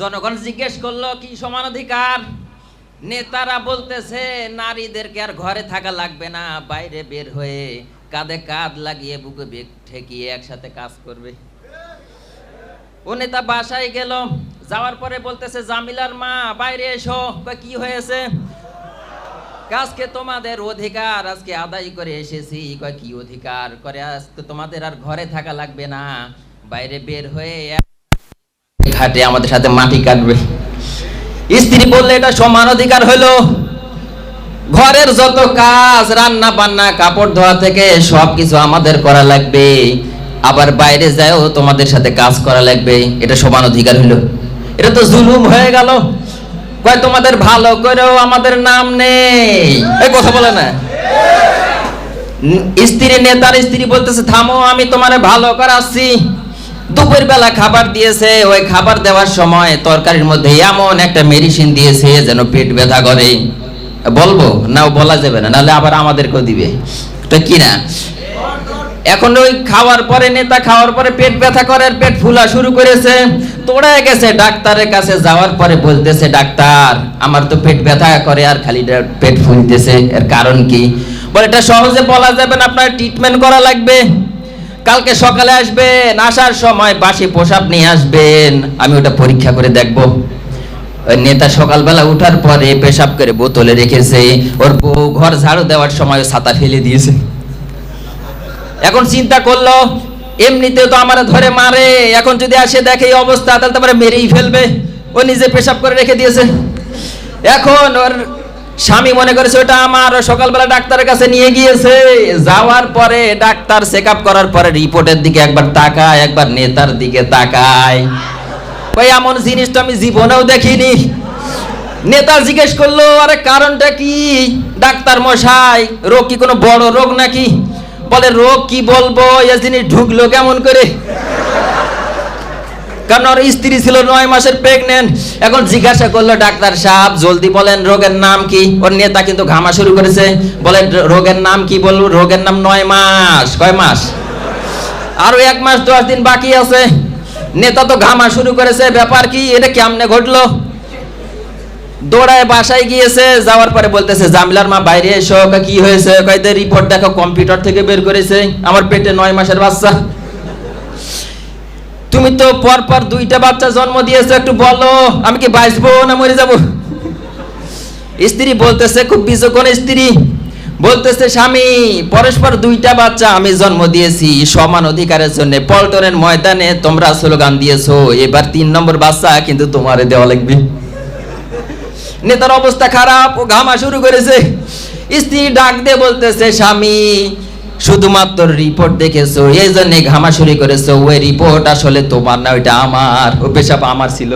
জনগণ জিজ্ঞেস করল কি সমান অধিকার? নেতারা বলতেছে নারীদেরকে আর ঘরে থাকা লাগবে না বাইরে বের হয়ে কাঁধে কাঁধ লাগিয়ে বুকে বেগ ঠেকিয়ে একসাথে কাজ করবে। ও নেতা বাসায় গেল যাওয়ার পরে বলতেছে জামিলার মা বাইরে এসো। কয়, কি হয়েছে? আজকে তোমাদের অধিকার আজকে আদায় করে এসেছি। কয় কি অধিকার? করে আজকে তোমাদের আর ঘরে থাকা লাগবে না বাইরে বের হয়ে ঘাটে আমাদের সাথে মাটি কাটবে। স্ত্রী বললে, এটা সমান অধিকার হলো। ঘরের যত কাজ রান্না বান্না কাপড় ধোয়া থেকে সব কিছু আমাদের করা লাগবে। আবার বাইরে যাও তোমাদের সাথে কাজ করা লাগবে। এটা সমান অধিকার হলো। এটা তো জুলুম হয়ে গেল। কয়, তোমাদের ভালো করেও আমাদের নাম নেই। এই কথা বলে না। স্ত্রী, নেতার স্ত্রী বলতেছে, থামো, আমি তোমারে ভালো করাচ্ছি। দুপুর বেলা খাবার দিয়েছে, ওই খাবার দেওয়ার সময় তরকারির মধ্যে এমন একটা মেডিসিন দিয়েছে যেন পেট ব্যথা করে। বলব? না, বলা যাবে না, নাহলে আবার আমাদেরকেও দিবে। তো কি না? এখন ওই খাওয়ার পরে, নেতা খাওয়ার পরে পেট ব্যথা করে পেট ফুলা শুরু করেছে। তোড়া গেছে ডাক্তারের কাছে, যাওয়ার পরে বলতেছে, ডাক্তার, আমার তো পেট ব্যথা করে আর খালি পেট ফুলতেছে। এর কারণ কি? বলে, এটা সহজে বলা যাবে না, আপনার ট্রিটমেন্ট করা লাগবে। কালকে সকালে আসবেন, আসার সময় বাসি পোশাক নিয়ে আসবেন। আমি ওটা পরীক্ষা করে দেখব। নেতা সকালবেলা উঠার পরে পেশাব করে বোতলে রেখেছে, ওর বউ ঘর ঝাড়ু দেওয়ার সময় ছাতা ফেলে দিয়েছে। এখন চিন্তা করল, এমনিতে তো আমার ধরে মারে, এখন যদি আসে দেখে এই অবস্থা, তাহলে তো মেরেই ফেলবে। ও নিজে পেশাব করে রেখে দিয়েছে। এখন ওর স্বামী মনে করেছে, ওটা আমার সকালবেলা ডাক্তারের কাছে নিয়ে গিয়েছে। যাওয়ার পরে ডাক্তার চেক করার পরে রিপোর্টের দিকে একবার তাকায়, একবার নেতার দিকে তাকায়। ওই এমন জিনিস তো আমি জীবনেও দেখিনি। নেতা জিজ্ঞেস করল, আরে কারণটা কি? ডাক্তার মশাই, রোগ কি কোনো বড় রোগ নাকি? বলে, রোগ কি বলব? এ জিনিস ঢুকলো কেমন করে? কারণ ওর স্ত্রী ছিল নয় মাসের প্রেগনেন্ট এখন জিজ্ঞাসা করল, ডাক্তার সাহেব, জলদি বলেন রোগের নাম কি? ওর নেতা কিন্তু ঘামা শুরু করেছে। বলে রোগের নাম কি বলব? রোগের নাম নয় মাস। কয় মাস? আরও এক মাস, দশ দিন বাকি আছে। নেতা তো ঘামা শুরু করেছে। ব্যাপার কি? এটা কেমনে ঘটলো? দৌড়ায় বাসায় গিয়েছে। যাওয়ার পরে বলতেছে জামিলার মা, বাইরে এসো। কি হয়েছে? কয়তে রিপোর্ট দেখো কম্পিউটার থেকে বের করেছে। আমার পেটে নয় মাসের বাচ্চা। তুমি তো পর পর দুইটা বাচ্চা জন্ম দিয়েছ, একটু বলো, আমি কি বাঁচবো না মরে যাব? স্ত্রী বলতেছে, খুব বিচক্ষণ স্ত্রী। বলতেছে, স্বামী, পরস্পর দুইটা বাচ্চা আমি জন্ম দিয়েছি, সমান অধিকারের জন্য। পল্টনের ময়দানে তোমরা স্লোগান দিয়েছ, এবার তিন নম্বর বাচ্চা কিন্তু তোমারে দেওয়া লাগবে। নেতার অবস্থা খারাপ, ও ঘামা শুরু করেছে। স্ত্রী ডাক দিয়ে বলতেছে, স্বামী শুধুমাত্র রিপোর্ট দেখেছ এই জন্য ঘামাশুরি করেছ, ওই রিপোর্ট আসলে তোমার না, ওইটা আমার, ও পেশাব আমার ছিল।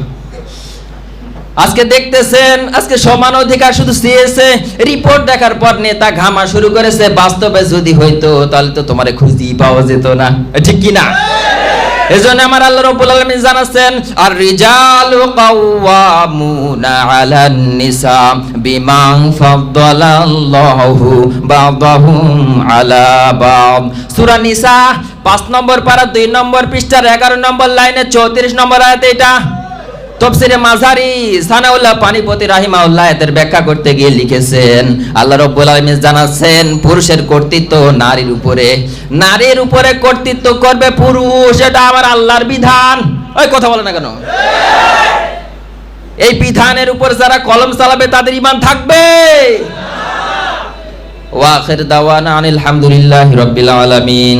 আজকে দেখতেছেন, আজকে সমান অধিকার শুধু চেয়েছে রিপোর্ট দেখার পর নেতা ঘামা শুরু করেছে, বাস্তবে যদি হইতো, তাহলে তো তোমারে খুঁজি পাওয়া যেত না। ঠিক কিনা না? এজন্য আমার আল্লাহ রাব্বুল আলামিন জানাচ্ছেন আর রিজালু কাওয়ামুনা আলান নিসা বিমা ফাদ্দালাল্লাহু বা'দাহুম আলা বা'দ। সূরা নিসা পাঁচ নম্বর পারা, দুই নম্বর পৃষ্ঠার 11 নম্বর লাইনে 34 নম্বর আয়াতে এটা। তফসিরে মাঝারি সানাউল্লাহ পানিপতি রাহিমাউল্লাহ এদের ব্যাখ্যা করতে গিয়ে লিখেছেন, আল্লাহ রব্বুল আলামিন জানাচ্ছেন, পুরুষের কর্তৃত্ব নারীর উপরে। নারীর উপরে কর্তৃত্ব করবে পুরুষ, এটা আমার আল্লাহর বিধান। ওই কথা বলে না কেন? এই বিধানের উপর যারা কলম চালাবে, তাদের ইমান থাকবে। ওয়াখির দাওয়ানা আনিল হামদুলিল্লাহি রাব্বিল আলামিন।